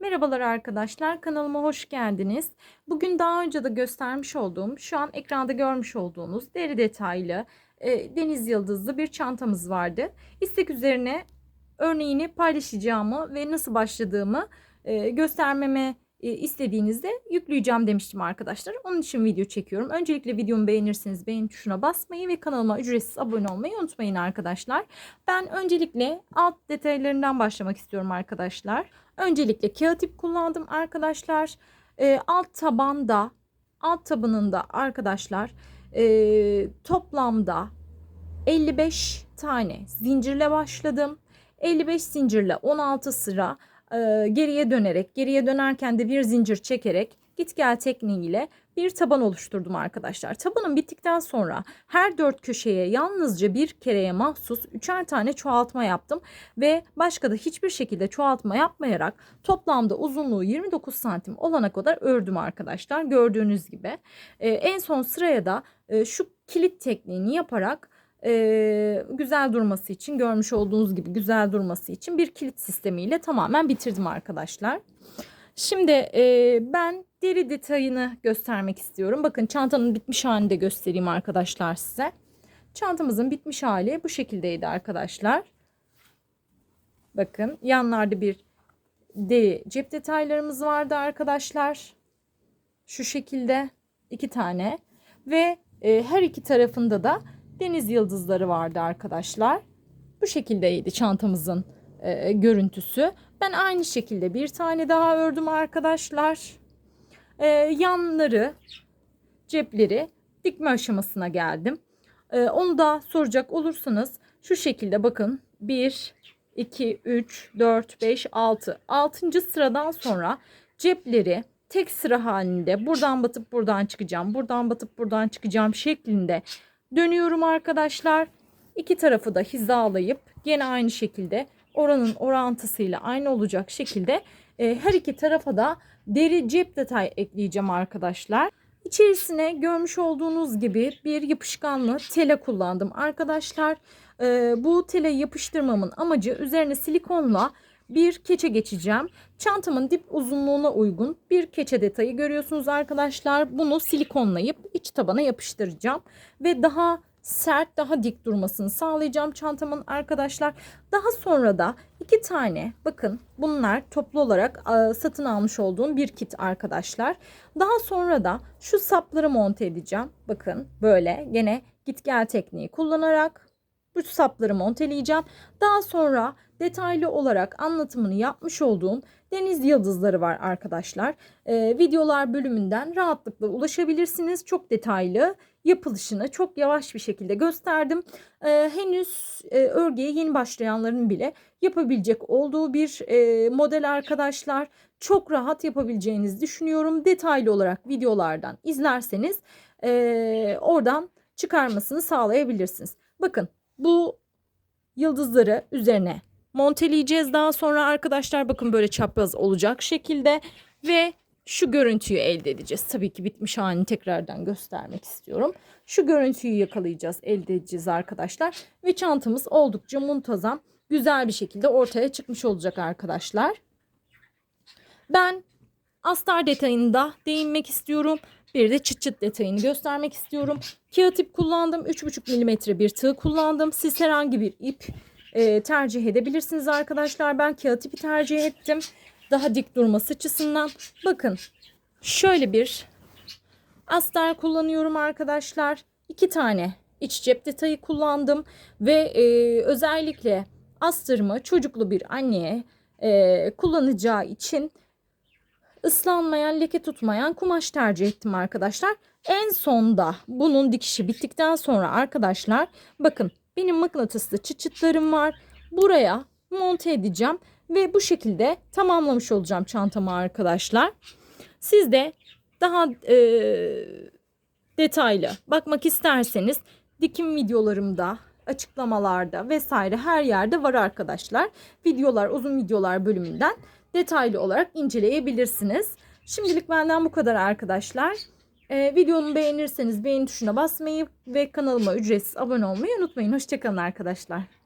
Merhabalar arkadaşlar, kanalıma hoş geldiniz. Bugün daha önce de göstermiş olduğum, şu an ekranda görmüş olduğunuz deri detaylı, e, deniz yıldızlı bir çantamız vardı. İstek üzerine örneğini paylaşacağımı ve nasıl başladığımı e, göstermeme istediğinizde yükleyeceğim demiştim arkadaşlar. Onun için video çekiyorum. Öncelikle videomu beğenirseniz beğen tuşuna basmayı ve kanalıma ücretsiz abone olmayı unutmayın arkadaşlar. Ben öncelikle alt detaylarından başlamak istiyorum arkadaşlar. Öncelikle kağıt ip kullandım arkadaşlar. E, alt tabanda, alt tabanında arkadaşlar e, toplamda 55 tane zincirle başladım. 55 zincirle 16 sıra e, geriye dönerek, geriye dönerken de bir zincir çekerek git gel tekniğiyle bir taban oluşturdum arkadaşlar. Tabanım bittikten sonra her dört köşeye yalnızca bir kereye mahsus üçer tane çoğaltma yaptım ve başka da hiçbir şekilde çoğaltma yapmayarak toplamda uzunluğu 29 santim olana kadar ördüm arkadaşlar. Gördüğünüz gibi Ee, en son sıraya da e, şu kilit tekniğini yaparak e, güzel durması için görmüş olduğunuz gibi güzel durması için bir kilit sistemiyle tamamen bitirdim arkadaşlar. Şimdi e, ben deri detayını göstermek istiyorum. Bakın çantanın bitmiş halini de göstereyim arkadaşlar size. Çantamızın bitmiş hali bu şekildeydi arkadaşlar. Bakın yanlarda bir deri cep detaylarımız vardı arkadaşlar. Şu şekilde iki tane ve e, her iki tarafında da deniz yıldızları vardı arkadaşlar. Bu şekildeydi çantamızın e, görüntüsü. Ben aynı şekilde bir tane daha ördüm arkadaşlar. E, yanları, cepleri dikme aşamasına geldim. E, onu da soracak olursanız şu şekilde bakın 1, 2, 3, 4, 5, 6. 6. sıradan sonra cepleri tek sıra halinde buradan batıp buradan çıkacağım. Buradan batıp buradan çıkacağım şeklinde dönüyorum arkadaşlar. İki tarafı da hizalayıp gene aynı şekilde oranın orantısıyla aynı olacak şekilde e, her iki tarafa da deri cep detay ekleyeceğim arkadaşlar. İçerisine görmüş olduğunuz gibi bir yapışkanlı tele kullandım arkadaşlar. E, bu tele yapıştırmamın amacı üzerine silikonla bir keçe geçeceğim. Çantamın dip uzunluğuna uygun bir keçe detayı görüyorsunuz arkadaşlar. Bunu silikonlayıp iç tabana yapıştıracağım ve daha sert, daha dik durmasını sağlayacağım çantamın arkadaşlar. Daha sonra da iki tane bakın bunlar toplu olarak satın almış olduğum bir kit arkadaşlar. Daha sonra da şu sapları monte edeceğim. Bakın böyle gene git gel tekniği kullanarak bu sapları monteleyeceğim. Daha sonra detaylı olarak anlatımını yapmış olduğum deniz yıldızları var arkadaşlar. Ee, videolar bölümünden rahatlıkla ulaşabilirsiniz. Çok detaylı yapılışını çok yavaş bir şekilde gösterdim. Ee, henüz e, örgüye yeni başlayanların bile yapabilecek olduğu bir e, model arkadaşlar. Çok rahat yapabileceğinizi düşünüyorum. Detaylı olarak videolardan izlerseniz e, oradan çıkarmasını sağlayabilirsiniz. Bakın bu yıldızları üzerine monteleyeceğiz daha sonra arkadaşlar bakın böyle çapraz olacak şekilde ve şu görüntüyü elde edeceğiz. Tabii ki bitmiş halini tekrardan göstermek istiyorum. Şu görüntüyü yakalayacağız, elde edeceğiz arkadaşlar. Ve çantamız oldukça muntazam, güzel bir şekilde ortaya çıkmış olacak arkadaşlar. Ben astar detayında değinmek istiyorum. Bir de çıt çıt detayını göstermek istiyorum. Kağıt ip kullandım. 3,5 mm bir tığ kullandım. Siz herhangi bir ip e, tercih edebilirsiniz arkadaşlar. Ben kağıt ipi tercih ettim. Daha dik durması açısından. Bakın şöyle bir astar kullanıyorum arkadaşlar. İki tane iç cep detayı kullandım. Ve e, özellikle astarımı çocuklu bir anneye e, kullanacağı için ıslanmayan, leke tutmayan kumaş tercih ettim arkadaşlar. En sonda bunun dikişi bittikten sonra arkadaşlar bakın benim mıknatıslı çıt çıtlarım var. Buraya monte edeceğim ve bu şekilde tamamlamış olacağım çantamı arkadaşlar. Siz de daha e, detaylı bakmak isterseniz dikim videolarımda açıklamalarda vesaire her yerde var arkadaşlar. Videolar uzun videolar bölümünden detaylı olarak inceleyebilirsiniz. Şimdilik benden bu kadar arkadaşlar. Ee, videomu beğenirseniz beğeni tuşuna basmayı ve kanalıma ücretsiz abone olmayı unutmayın. Hoşçakalın arkadaşlar.